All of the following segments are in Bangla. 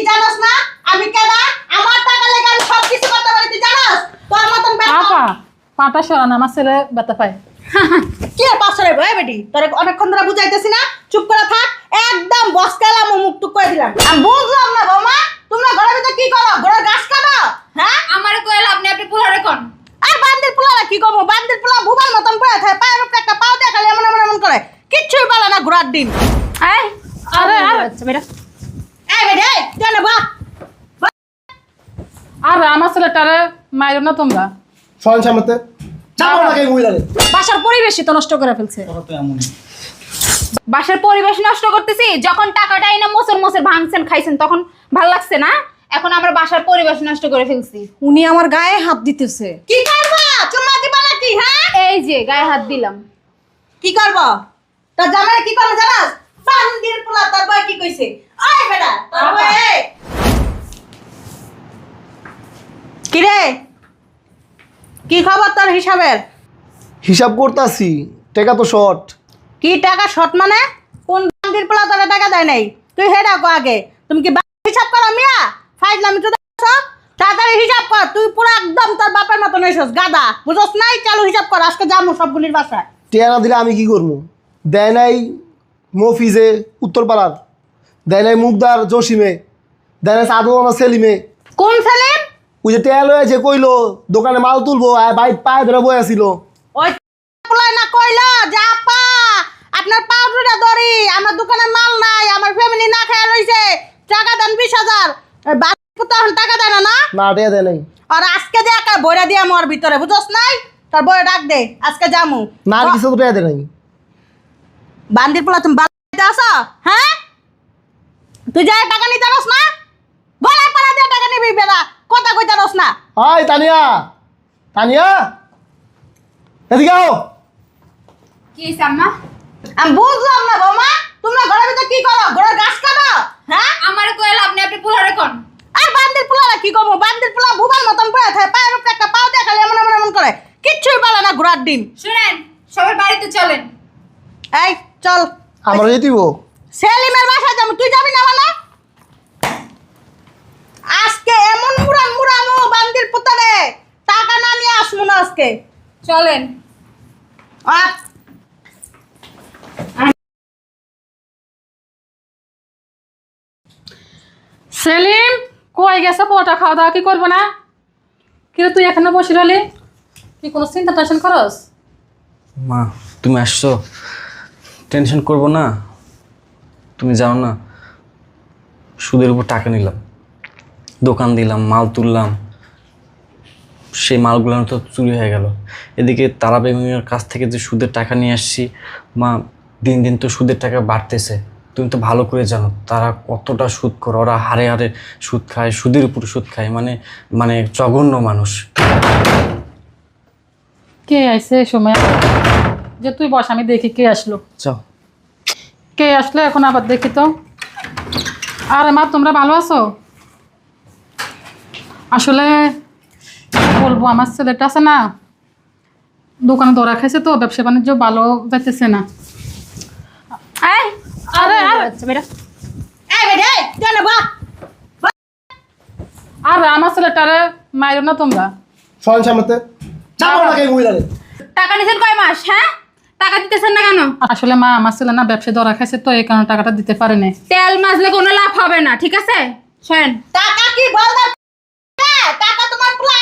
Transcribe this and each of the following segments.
কি জানোস না? আমি কেডা আমার টাকা লেগে আমি সব কিছু করতে পারি তুই জানোস? তোর মতন বেটা আপা পাটা সরান আমার ছেলে ব্যথা পায়। কি আর পাঁচশো রে ভাই বেটি? তোর অনেকক্ষণ ধরে বুঝাইতেছি না চুপ করে থাক একদম বসকালাম ও মুখ টুক করে দিলাম। আমি বুঝলাম না বৌমা তোমরা ঘরের ভিতরে কি করো? ঘরের গাছ কাটো হ্যাঁ? আমার কইল আপনি আপনি পুলারে কোন। আর বান্দির পোলারা কি করব? বান্দির পোলা বুবার মতন পড়ে থাকে পায়ের উপরে একটা পাও দেখালে এমন এমন এমন করে। কিচ্ছুই বলে না ঘোরার দিন এই আরে, আরে। আচ্ছা বেটা এই বেটি এই তুই না বা আর আমার ছেলেটারে মাইরো না তোমরা। সরেন সামনেতে চাপো না কে মহিলারে বাসার পরিবেশই তো নষ্ট করে ফেলছে। তো এমনই। বাসার পরিবেশ নষ্ট করতেছি যখন টাকাটা এনে মোচর মোচর ভাঙছেন খাইছেন তখন ভালো লাগছে না? এখন আমরা বাসার পরিবেশ নষ্ট করে ফেলছি। উনি আমার গায়ে হাত দিতেছে। কি করবা? চুম্মা দিবা নাকি হ্যাঁ? এই যে গায়ে হাত দিলাম। কি করব? তোর জামাই কি করবে জানাস? বান্দির পোলা তোর বয় কি কইছে? ওই বেটা তোর বয় এই। কি রে কি খবর তোর হিসাবের? হিসাব করতাছি টাকা তো শর্ট কি টাকা শর্ট মানে? কোন বান্দির পোলা তোর টাকা দেয় নাই? তুই হেডা কো আগে। তুমি কি হিসাব করো মিয়া? ফাইজলামি তো দেখছ? তাড়াতাড়ি হিসাব কর তুই পুরো একদম তোর বাপের মতন হইছস গাদা। বুঝছস নাই? চালু হিসাব কর আজকে যামু সবগুলির বাসায়। টিয়া না দিলে আমি কি করব? দেয় নাই মফিজে উত্তরপাড়ার। দেয় নাই মুগদার জসিমে। দেয় নাই সাধুয়ানা সেলিমে কোন সেলিম ওই যে লয়ে যে কইলো দোকানে মাল তুলবো আর বাইক পায়ে ধরে বয়ে ছিল ওই না কইলো যে আপা আপনার পাউডারটা ধরি আমার দোকানে মাল নাই আমার ফ্যামিলি না খেয়ে রইছে টাকা দেন বিশ হাজার। তখন টাকা দেয় না না? না টেয়া দেয় নাই। আর আজকে যে একা বইরা দিয়ে আমার ভিতরে নাই? তার ডাক দে আজকে যামু। না আর কিছু তো দেয় নাই। বান্দির পোলা তুমি বাড়িতে আসো হ্যাঁ? তুই যাই টাকা নিতে পারস না গলায় পাড়া দিয়ে টাকা নিবি বেড়া কথা কইতে পারস না হাই তানিয়া। তানিয়া? এদিকে আও। কি আম্মা? আমি বুঝলাম না বৌমা তোমরা ঘরের ভিতরে কি করো? ঘরের গাছ কাটো হ্যাঁ? আমার কইল আপনি আপনি পুলারে কোন আর বান্দির পোলারা কি করব? বান্দির পোলা বুবার মতন পড়ে থাকে পায়ের উপরে একটা পাও দেখালে এমন এমন এমন করে। কিচ্ছুই বলে না ঘোরার দিন। শুনেন সবাই বাড়িতে চলেন। এই চল। আমরা যেতিব সেলিমের বাসায় যাব তুই যাবি না মানে আজকে এমন মুরান মুরামু বান্দির পুতারে টাকা না নিয়ে আসব না আজকে। চলেন। সেলিম কই গেছে পোটা খাওয়া দাওয়া কি করব না? কি তুই এখানে বসে রলি? কি কোনো চিন্তা টেনশন করস? মা তুমি আসছো? টেনশন করব না। তুমি যাও না। সুদের উপর টাকা নিলাম। দোকান দিলাম মাল তুললাম। সেই মালগুলো তো চুরি হয়ে গেল। এদিকে তারা বেগমের কাছ থেকে যে সুদের টাকা নিয়ে আসছি মা দিন দিন তো সুদের টাকা বাড়তেছে। তুমি তো ভালো করে জানো তারা কতটা সুদ করে ওরা হারে হারে সুদ খায় সুদের উপর সুদ খায় মানে মানে জঘন্য মানুষ। কে আইছে এই সময়? যে তুই বস আমি দেখি কে আসলো। চাও কে আসলো এখন আবার দেখি তো। আরে মা তোমরা ভালো আছো? আসলে বলব আমার ছেলেটা আছে না দোকানে ধরা খাইছে তো ব্যবসা বাণিজ্য ভালো যাইতেছে না। আরে, আমার ছেলেটারে মাইরো না তোমরা। টাকা নিছেন কয় মাস হ্যাঁ? টাকা দিতেছেন না কেন? আসলে মা আমার ছেলে না ব্যবসা ধরা খাইছে তো এই কারণে টাকাটা দিতে পারে না তেল মাজলে কোনো লাভ হবে না ঠিক আছে? টাকা কি বল দাও? হ্যাঁ, টাকা তোমার পোলা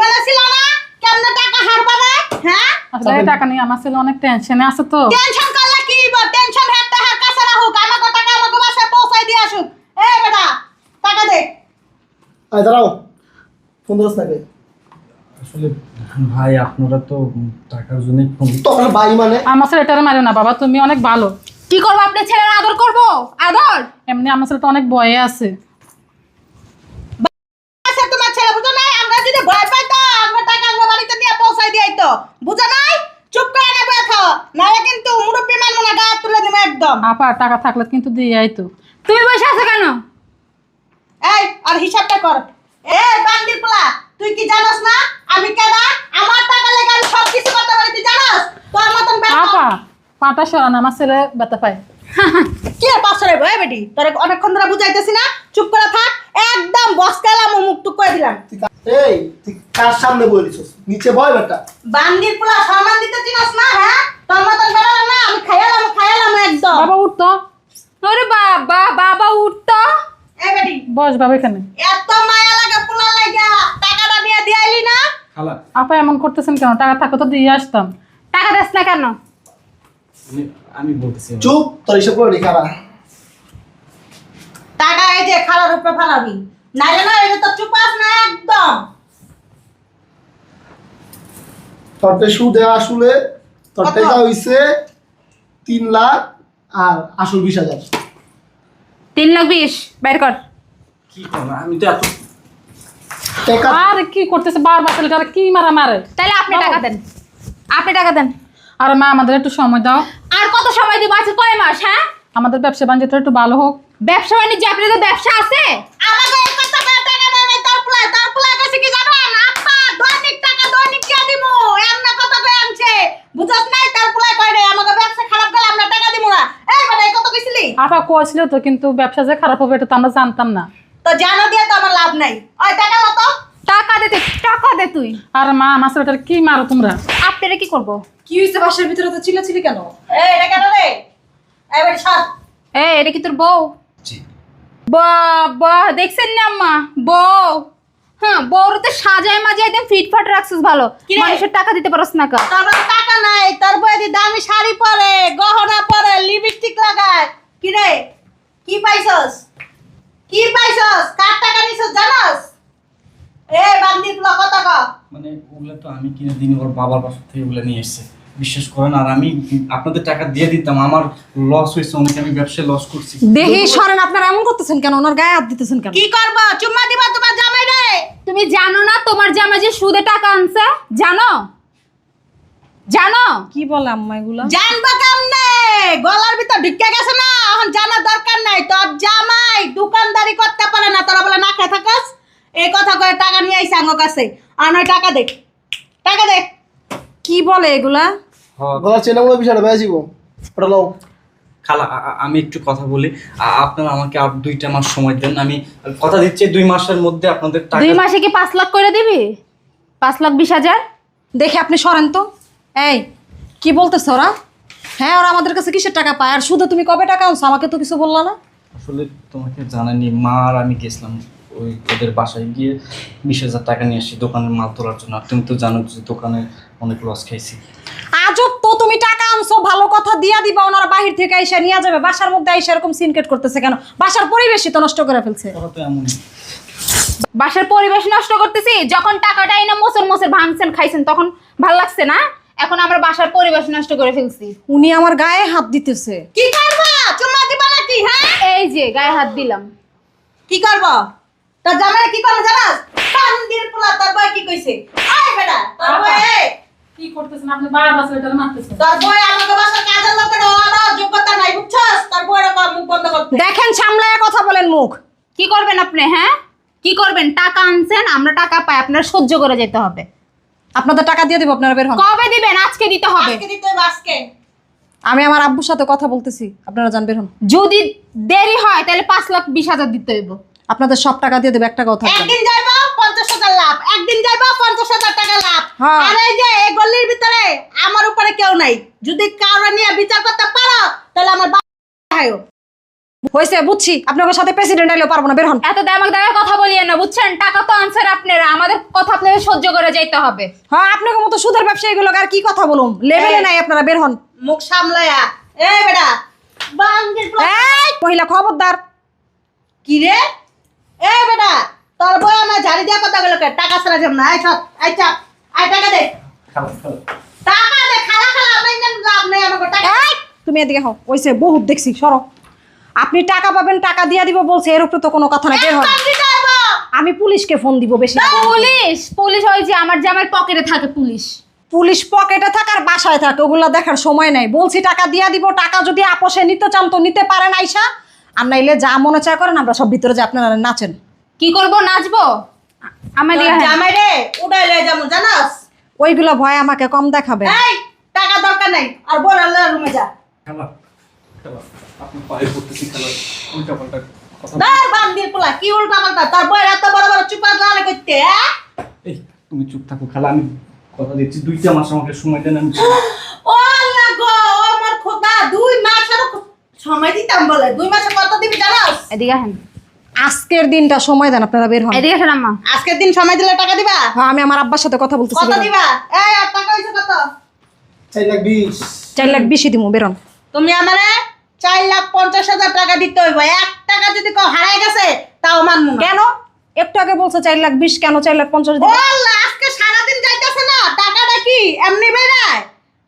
না? কেমনে টাকা হারবা না হ্যাঁ? আসলে টাকা নিয়ে আমার ছেলে অনেক টেনশনে আছে তো। টেনশন করলে কি হইব? টেনশন হাতে হাত কাছে রাখুক। আমাকে টাকা আমাকে বাসায় পৌঁছাই দিয়ে আসুক। এই বেটা টাকা দে। আয় দাঁড়াও। ফোন ধরস না কে? আসলে ভাই আপনারা তো টাকার জন্য তখন বাই মানে? আমার মারো না বাবা তুমি অনেক ভালো। কি করব? আপনি ছেলের আদর করব? আদর? এমনি আমার ছেলেটা অনেক ভয়ে আছে আচ্ছা তোমার ছেলে বুঝো নাই আমরা যদি ভয় পাইতো আমরা টাকা আমরা বাড়িতে দিয়ে পৌঁছাই দিই তো বুঝো নাই চুপ করে না বয়ে থাও নাহলে কিন্তু মুরব্বী মান মনে গা তুলে দিবে একদম। আপা টাকা থাকলে কিন্তু দিয়ে আইতো তুমি বসে আছো কেন? এই আর হিসাবটা কর। এ বান্দির পোলা তুই কি জানোস না? আমি কেডা আমার টাকা লেগে আমি সব কিছু করতে পারি তুই জানোস? তোর মতন বেটা আপা পাটা সরান আমার ছেলে ব্যথা পায়। কি আর পাঁচশো রে ভাই বেটি? তোর অনেকক্ষণ ধরে বুঝাইতেছি না। চুপ করে থাক একদম বসকালাম ও মুখ টুক করে দিলাম। এই তুই কার সামনে বলিস নিচে বয় বেটা। বান্দির পোলা সামান দিতে চিনস না হ্যাঁ? তোর মতন বেড়ালাম না আমি খাইয়ালাম খাইয়ালাম একদম। বাবা উঠতো। ওরে বাবা বাবা উঠতো। এই বেটি বস বাবা এখানে। এত মায়া লাগে পোলা লাগা টাকাটা নিয়ে দিয়ে আইলি না? খালা। আপা এমন করতেছেন কেন? টাকা থাকো তো দিয়ে আসতাম। টাকা দেস না কেন? আমি বলতেছি চুপ তোর হিসাব করে নি খারা টাকা এই যে খালার উপরে ফালাবি। নাইলে না এই যে তোর চুপ আস না একদম। তোরতে সুদে আসলে তোর কত? টাকা হইছে তিন লাখ আর আসল বিশ হাজার। তিন লাখ বিশ বের কর। কি করব? আমি তো এত আর কি করতেছে? বারবার কি মারা মারে তাহলে আপনি টাকা দেন। আপনি টাকা দেন। আর মা আমাদের একটু সময় দাও। আর কত সময় দিব? আছে কয় মাস হ্যাঁ? আমাদের ব্যবসা বাণিজ্যটা একটু ভালো হোক। ব্যবসা বাণিজ্য আপনাদের ব্যবসা আছে? এই কথা বলে টাকা নাই তোর পোলা তোর পোলা কইছে কি জানেন? আপা দৈনিক টাকা দৈনিক কে দিমু। এমন কথা কই আনছে। বুঝছ নাই তোর পোলা কই রে আমাকে ব্যবসা খারাপ গেলে আমরা টাকা দিমু না। এই মানে এই কথা কইছিলি? আপা কয়েছিল তো কিন্তু ব্যবসা যে খারাপ হবে এটা তো আমরা জানতাম না। তো জানো দিয়ে তো আমার লাভ নাই। ওই টাকা লতো টাকা দে তুই টাকা দে তুই। আর মা আমার কি মারো তোমরা? করব? কি হয়েছে বাসার ভিতরে তো চিল্লাচিল্লি কেন? এই এটা কেন রে? এই বেটি সর। এ এটা কি তোর বউ? জি। বাবা দেখছেন না আম্মা? বউ। হ্যাঁ বউর তো সাজায় মাঝে একদম ফিটফাট রাখছিস ভালো। কি মানুষের টাকা দিতে পারস না কা তোর টাকা নাই তোর বইদি দামি শাড়ি পরে গহনা পরে লিপস্টিক লাগায়। কি রে? কি পাইছস? কি পাইছস? কার টাকা নিছস জানোস? এ ক মানে ওগুলো তো আমি কিনে দিন ওর বাবার বাসা থেকে ওগুলো নিয়ে এসেছে। বিশ্বাস করেন আর আমি আপনাদের টাকা দিয়ে দিতাম আমার লস হয়েছে অনেক আমি ব্যবসায় লস করছি। দেখি সরেন আপনারা এমন করতেছেন কেন? ওনার গায়ে হাত দিতেছেন কেন? কি করব? চুম্মা দিবা তোমার জামাই রে। তুমি জানো না তোমার জামাই যে সুদে টাকা আনছে? জানো? জানো? কি বলে আম্মা এগুলা? জানবা কেমনে? গলার ভিতর ঢুকে গেছে না এখন জানার দরকার নাই। তোর জামাই দোকানদারি করতে পারে না তোরা বলে না খেয়ে থাকাস? এই কথা কয়ে টাকা নিয়ে আইসা আমার কাছে। আর নয় টাকা দে। টাকা দে। কি বলে এগুলা? গলা চেনা মনে বিষয়টা বেয়াজিব ওটা লও। খালা আমি একটু কথা বলি। আপনারা আমাকে আর দুইটা মাস সময় দেন। আমি কথা দিচ্ছি দুই মাসের মধ্যে আপনাদের টাকা দুই মাসে কি পাঁচ লাখ করে দিবি? পাঁচ লাখ বিশ হাজার? দেখে আপনি সরেন তো। এই কি বলতেছে ওরা? হ্যাঁ ওরা আমাদের কাছে কিসের টাকা পায়? আর শুধু তুমি কবে টাকা আনছো? আমাকে তো কিছু বললা না। আসলে তোমাকে জানানি মা আর আমি গেছিলাম। ওই ওদের বাসায় গিয়ে বিশ হাজার টাকা নিয়ে আসি দোকানের মাল তোলার জন্য। আর তুমি তো জানো যে দোকানে অনেক লস খাইছি। আজব তো তুমি টাকা আনছো ভালো কথা দিয়া দিবা ওনারা বাহির থেকে এসে নিয়ে যাবে বাসার মধ্যে এসে এরকম সিনকেট করতেছে কেন? বাসার পরিবেশই তো নষ্ট করে ফেলছে। ওরা তো এমনই। বাসার পরিবেশ নষ্ট করতেছি যখন টাকাটা এনে মোচর মোচর ভাঙছেন খাইছেন তখন ভালো লাগছে না? এখন আমরা বাসার পরিবেশ নষ্ট করে ফেলছি। উনি আমার গায়ে হাত দিতেছে। কি করবা? চুম্মা দিবা নাকি হ্যাঁ? এই যে গায়ে হাত দিলাম। কি করব? তোর জামাই কি করবে জানাস? বান্দির পোলা তোর বই কি কইছে? আয় বেটা তোর বই এই, কি করতেছেন? আপনি বারবার ছেলেটারা মারতেছেন। তোর বই আমাকে বাসার কাজের লোকের ওরা যোগ্যতা নাই বুঝছস? তোর বইয়ের কম মুখ বন্ধ করতে। দেখেন সামলায় কথা বলেন মুখ। কি করবেন আপনি হ্যাঁ? কি করবেন? টাকা আনছেন আমরা টাকা পাই আপনার সহ্য করে যেতে হবে। আপনাদের টাকা দিয়ে দিব আপনারা বের হন। কবে দিবেন? আজকে দিতে হবে। আজকে দিতে হবে আজকে। আমি আমার আব্বুর সাথে কথা বলতেছি আপনারা হন। যদি দেরি হয় তাহলে পাঁচ লাখ বিশ হাজার দিতে হইব। আপনাদের সব টাকা দিয়ে দেবে একটা না। একদিন যাইবো পঞ্চাশ হাজার লাভ। একদিন যাইবো পঞ্চাশ হাজার টাকা লাভ। হ্যাঁ। আর এই যে এই গল্লির ভিতরে আমার উপরে কেউ নাই। যদি কারও নিয়ে বিচার করতে পারো তাহলে আমার বাবা হয়েছে বুঝছি। আপনাদের সাথে প্রেসিডেন্ট আইলেও পারব না বের হন। এত দামাক দামে কথা বলিয়ে না বুঝছেন? টাকা তো আনছেন আপনারা। আমাদের কথা আপনাদের সহ্য করে যেতে হবে। হ্যাঁ আপনাকে মতো সুদের আর কি কথা লেভেলে এই। নাই আপনারা বের হন। মুখ সামলায়া। এই বেটা বাঙ্গির পোলা- মহিলা খবরদার। কি রে? এই বেটা তোর বই আমার ঝাড়ি দিয়া কথা গেল টাকা ছাড়া না। আই সব আই চাপ আই টাকা দে। খালা খালা টাকা দে খালা খালা মেনটেন লাভ নেই আমাকে টাকা তুমি এদিকে হও ওইসে বহুত দেখছি সরো। আপনি টাকা পাবেন টাকা দিয়া দিব বলছে এর উপরে তো কোনো কথা নাই বের হইবো। আমি পুলিশকে ফোন দিব বেশি না। পুলিশ পুলিশ ওই যে আমার জামার পকেটে থাকে পুলিশ। পুলিশ পকেটে থাকার বাসায় থাকে ওগুলা দেখার সময় নাই। বলছি টাকা দিয়া দিব টাকা যদি আপোষে নিতে চান তো নিতে পারেন আইসা। আর নাইলে যা মনে চায় করেন আমরা সব ভিতরে যে আপনারা নাচেন। কি করব? নাচবো? আমার তোর দিকে। জামাই রে উড়াই লয়ে যাব জানাস? ওইগুলো ভয় আমাকে কম দেখাবে। এই টাকা দরকার নাই আর বল আল্লাহ রুমে যা। খালা আপনি পায়ে পড়তেছি খেলা। উল্টা পাল্টা কথা বান্দির পোলা কি উল্টা পাল্টা? তোর বইয়ের এত বড় বড় চুপা লালে করতে এই তুমি চুপ থাকো খালা। আমি কথা দিচ্ছি দুইটা মাস আমাকে সময় দেন আমি ও আল্লাহ গো ও আমার খোদা দুই মাস আরও সময় দিতাম বলে। দুই মাসে কত দিবি জানাস? এদিকে আসেন। আজকের দিনটা সময় দেন আপনারা বের হন। এদিকে আসেন আম্মা। আজকের দিন সময় দিলে টাকা দিবা? হ্যাঁ আমি আমার আব্বার সাথে কথা বলতেছি কত দিবা? এই আর টাকা হইছে কত? চার লাখ বিশ। চার লাখ বেশি দিব বেরোন তুমি আমারে চার লাখ পঞ্চাশ হাজার টাকা দিতে হইব। এক টাকা যদি কেউ হারাই গেছে তাও মানবো না। কেন? একটু আগে বলছে চার লাখ বিশ কেন চার লাখ পঞ্চাশ ও দিব? আল্লাহ, আজকে সারাদিন যাইতেছে না টাকাটা কি? এমনি বেড়ায়?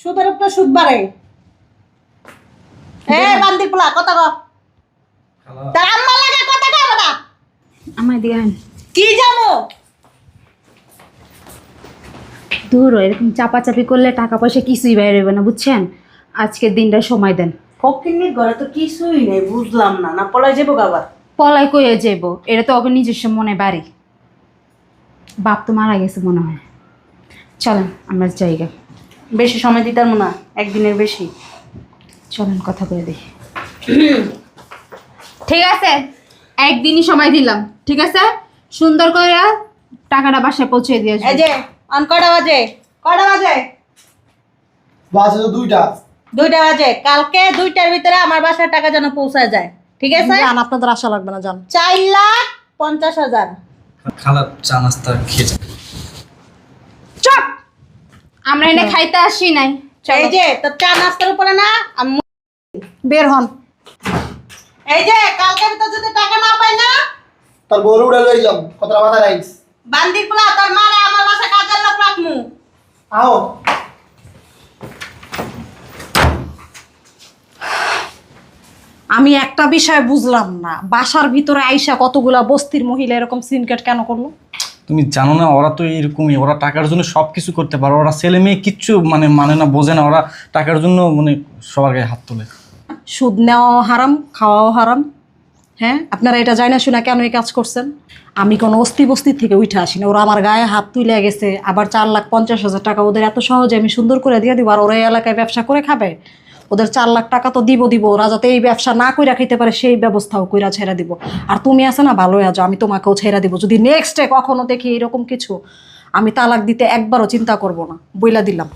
সুদের উপর সুদ বাড়ে এ বান্দির পোলা কত গো তার আম্মা লাগে কত গো বাবা। আম্মা এদিকে কি জামো? দূর এরকম চাপাচাপি করলে টাকা পয়সা কিছুই বাইরে হবে না বুঝছেন? আজকের দিনটা সময় দেন। ফকিন্নির ঘরে তো কিছুই নেই বুঝলাম না। না পলাই যাব আবার। পলাই কইয়ে যাইব। এটা তো ওকে নিজস্ব মনে বাড়ি। বাপ তো মারা গেছে মনে হয়। চলেন আমরা জায়গা বেশি সময় দিতাম না একদিনের বেশি। চলেন কথা বলে দেখি। ঠিক আছে? একদিনই সময় দিলাম ঠিক আছে? সুন্দর করে টাকাটা বাসায় পৌঁছে দিয়ে এই যে অন কটা বাজে? কটা বাজে? বাজে তো দুইটা। দুইটা বাজে। কালকে দুইটার ভিতরে আমার বাসায় টাকা যেন পৌঁছায় যায়। ঠিক আছে? যান আপনাদের আশা লাগবে না যান চার লাখ পঞ্চাশ হাজার। খালা চা নাস্তা খেয়ে চপ! আমরা এনে খাইতে আসি নাই। এই যে চা নাস্তার উপরে না আমি বের হন। এই যে কালকের ভিতর যদি টাকা না পাই না? তার বড় উড়ে লই যাম কতটা মাথা রাইস বান্দির পোলা তোর মারে আমার বাসায় কাজের লোক রাখমু। আও। আমি একটা বিষয় বুঝলাম না বাসার ভিতরে আইসা কতগুলা বস্তির মহিলা এরকম সিনকেট কেন করল? তুমি জানো না, ওরা তো এরকমই ওরা টাকার জন্য সব কিছু করতে পারে, ওরা ছেলে মেয়ে কিচ্ছু মানে মানে না, বোঝে না, ওরা টাকার জন্য মানে সবার গায়ে হাত তোলে। সুদ নেওয়াও হারাম, খাওয়াও হারাম। হ্যাঁ আপনারা এটা জানা শোনা কেন এই কাজ করছেন? আমি কোনো অস্তি বস্তি থেকে উঠে আসি না, ওরা আমার গায়ে হাত তুলে গেছে, আবার চার লাখ পঞ্চাশ হাজার টাকা ওদের এত সহজে আমি সুন্দর করে দিয়ে দিব, আর ওরা এলাকায় ব্যবসা করে খাবে? ওদের চার লাখ টাকা তো দিব দিব। ওরা যাতে এই ব্যবসা না কইরা খাইতে পারে, সেই ব্যবস্থাও কইরা ছেড়ে দিব। আর তুমি আছে না, ভালোই আছো, আমি তোমাকেও ছেড়ে দিব। যদি নেক্সট ডে কখনো দেখি এরকম কিছু, আমি তালাক দিতে একবারও চিন্তা করব না। বইলা দিলাম।